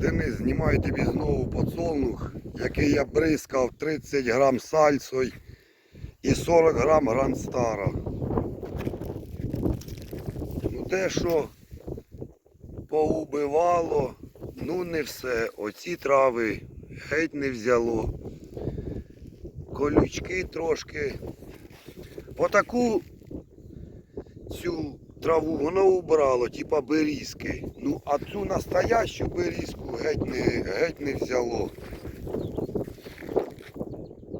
Денис, знімаю тобі знову подсолнух, який я бризкав 30 грам сальсой і 40 грам грандстара. Ну те, що поубивало, ну не все. Оці трави геть не взяло. Колючки трошки. По таку цю траву воно убрало, типа берізки. Ну, а цю настоящу берізку геть не, геть не взяло.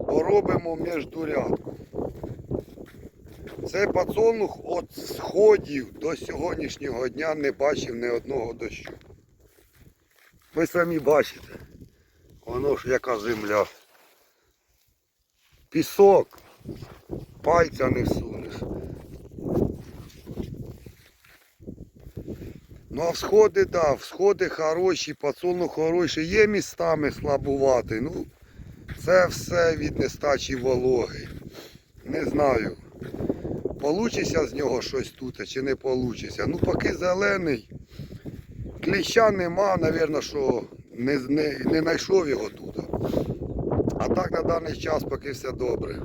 Поробимо міждурядку. Цей подсолнух від сходів до сьогоднішнього дня не бачив ні одного дощу. Ви самі бачите, воно ж яка земля. Пісок, пальця не всунеш. Ну а всходи, да, всходи хороші, подсолнух хороший, є містами слабувати. Ну, це все від нестачі вологи. Не знаю. Получиться з нього щось тут чи не получиться. Ну поки зелений. Кліща нема, напевно, що не, не, не знайшов його тут. А так на даний час поки все добре.